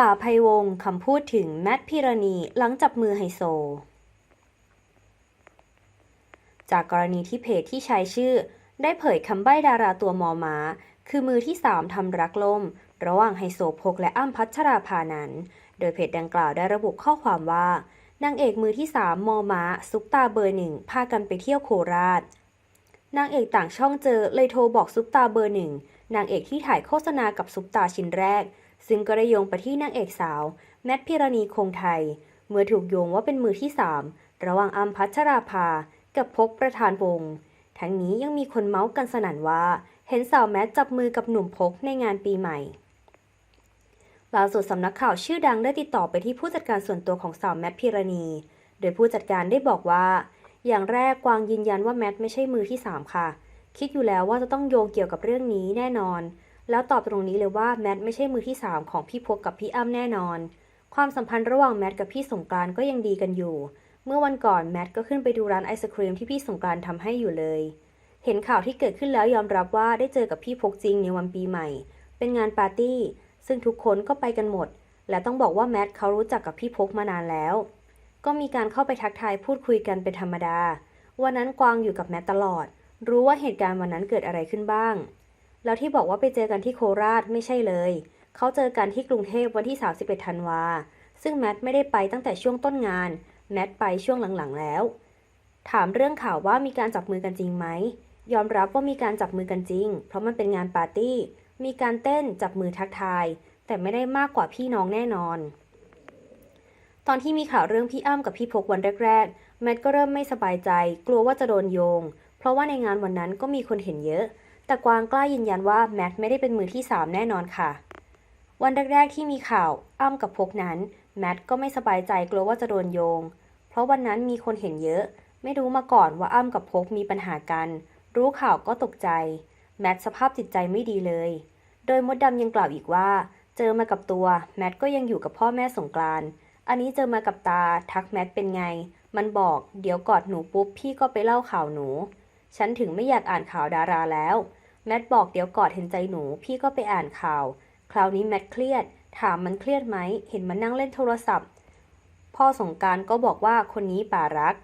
ป่าภัยวงคำพูดถึงแมทพิรณีหลังจับมือไฮโซ จากกรณีที่เพจที่ใช้ชื่อ ได้เผยคำใบ้ดาราตัวมอม้า คือมือที่3ทำรักล่ม ระหว่างไฮโซโพกและอ้ำพัชราภานั้น โดยเพจดังกล่าวได้ระบุข้อความว่านางเอกมือที่3มอม้าซุปตาเบอร์หนึ่งพากันไปเที่ยวโคราชนางเอกต่างช่องเจอเลยโทรบอกซุปตาเบอร์หนึ่งนางเอกที่ถ่ายโฆษณากับซุปตาชิ้นแรก ซึ่งก็ได้โยงไปที่นางเอกสาว แมทพิรณีคงไทย เมื่อถูกโยงว่าเป็นมือที่ 3 ระหว่างอัมพัชราภา กับพกประธานวงทั้งนี้ยังมีคนเมาส์กันสนั่นว่า เห็นสาวแมทจับมือกับหนุ่มพกในงานปีใหม่ล่าสุดสำนักข่าวชื่อดังได้ติดต่อไปที่ผู้จัดการส่วนตัวของสาวแมทพิรณี โดยผู้จัดการได้บอกว่า อย่างแรกกวางยืนยันว่าแมทไม่ใช่มือที่ 3 ค่ะ คิดอยู่แล้วว่าจะต้องโยงเกี่ยวกับเรื่องนี้แน่นอน แล้วตอบตรงนี้เลยว่าแมทไม่ใช่มือที่ 3 ของพี่พกกับพี่อ้ำแน่นอน ความสัมพันธ์ระหว่างแมทกับพี่สงกรานก็ยังดีกันอยู่ เมื่อวันก่อนแมทก็ขึ้นไปดูร้านไอศครีมที่พี่สงกรานต์ทำให้อยู่เลย เห็นข่าวที่เกิดขึ้นแล้วยอมรับว่าได้เจอกับพี่พกจริงในวันปีใหม่ เป็นงานปาร์ตี้ ซึ่งทุกคนก็ไปกันหมด และต้องบอกว่าแมทเขารู้จักกับพี่พกมานานแล้ว ก็มีการเข้าไปทักทายพูดคุยกันเป็นธรรมดา วันนั้นกวางอยู่กับแมทตลอด รู้ว่าเหตุการณ์วันนั้นเกิดอะไรขึ้นบ้าง แล้วที่บอกว่าไปเจอกันที่โคราชไม่ใช่เลย เขาเจอกันที่กรุงเทพวันที่ 31 ธันวา ซึ่งแมทไม่ได้ไปตั้งแต่ช่วงต้นงาน แมทไปช่วงหลังๆแล้ว ถามเรื่องข่าวว่ามีการจับมือกันจริงไหม ยอมรับว่ามีการจับมือกันจริง เพราะมันเป็นงานปาร์ตี้ มีการเต้นจับมือทักทาย แต่ไม่ได้มากกว่าพี่น้องแน่นอน ตอนที่มีข่าวเรื่องพี่อ้ำกับพี่พกวันแรกๆ แมทก็เริ่มไม่สบายใจ กลัวว่าจะโดนโยง เพราะว่าในงานวันนั้นก็มีคนเห็นเยอะ แต่กวางกล้ายืนยันว่าแมทไม่ได้เป็นมือที่ 3 แน่นอนค่ะ วันแรกๆที่มีข่าวอ้ำกับพกนั้น แมทก็ไม่สบายใจกลัวว่าจะโดนโยง เพราะวันนั้นมีคนเห็นเยอะ ไม่รู้มาก่อนว่าอ้ำกับพกมีปัญหากัน รู้ข่าวก็ตกใจ แมทสภาพจิตใจไม่ดีเลย โดยมดดำยังกล่าวอีกว่า เจอมากับตัว แมทก็ยังอยู่กับพ่อแม่สงกรานต์อันนี้เจอมากับตา ทักแมทเป็นไง มันบอก เดี๋ยวกอดหนูปุ๊บพี่ก็ไปเล่าข่าวหนู ฉันถึงไม่อยากอ่านข่าวดาราแล้ว แมทบอกเดี๋ยวกอดเห็นใจหนู พี่ก็ไปอ่านข่าว คราวนี้แมทเครียด ถามมันเครียดไหม เห็นมันนั่งเล่นโทรศัพท์ พ่อสงการก็บอกว่าคนนี้ป่ารัก